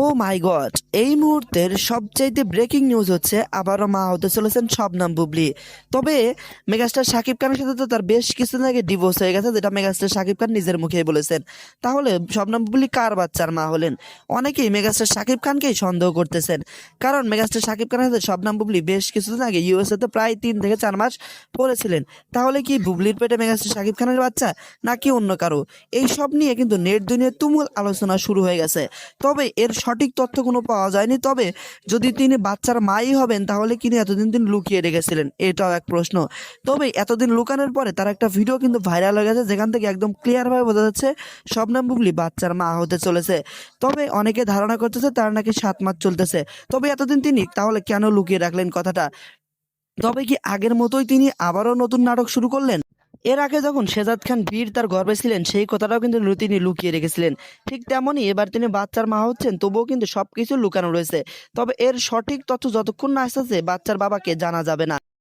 ও মাই god, এই মুহূর্তের সবচাইতে ব্রেকিং নিউজ হচ্ছে আবারও মা হতে চলেছেন শবনাম বুবলি। তবে মেগাস্টার শাকিব খানের সাথে তো তার বেশ কিছুদিন আগে ডিভোর্স হয়ে গেছে, যেটা মেগাস্টার শাকিব খান নিজের মুখেই বলেছেন। তাহলে শবনাম বুবলি কার বাচ্চার মা হলেন? অনেকেই মেগাস্টার শাকিব খানকেই সন্দেহ করতেছেন। কারণ মেগাস্টার শাকিব খানের সাথে শবনাম বুবলি বেশ কিছুদিন আগে ইউএসএতে প্রায় তিন থেকে চার মাস পড়েছিলেন। তাহলে কি বুবলির পেটে মেগাস্টার শাকিব খানের বাচ্চা, নাকি অন্য কারও? এই সব নিয়ে কিন্তু নেট দুনিয়ায় তুমুল আলোচনা শুরু হয়ে গেছে। তবে এর সঠিক তথ্য কোনো পাওয়া যায়নি। তবে যদি তিনি বাচ্চার মাই হবেন, তাহলে তিনি এতদিন তিনি লুকিয়ে রেখেছিলেন। এটাও এক প্রশ্ন। তবে এতদিন লুকানোর পরে তার একটা ভিডিও কিন্তু ভাইরাল হয়ে গেছে, যেখান থেকে একদম ক্লিয়ারভাবে বোঝা যাচ্ছে শবনাম বুবলি বাচ্চার মা হতে চলেছে। তবে অনেকে ধারণা করতেছে তার নাকি সাত মাস চলতেছে। তবে এতদিন তিনি তাহলে কেন লুকিয়ে রাখলেন কথাটা? তবে কি আগের মতোই তিনি আবারও নতুন নাটক শুরু করলেন? এর আগে যখন শেজাদ খান বীর তার গর্বে ছিলেন, সেই কথাটাও কিন্তু তিনি লুকিয়ে রেখেছিলেন। ঠিক তেমনই এবার তিনি বাচ্চার মা হচ্ছেন, তবুও কিন্তু সবকিছু লুকানো রয়েছে। তবে এর সঠিক তথ্য যতক্ষণ না আসতেছে, বাচ্চার বাবাকে জানা যাবে না।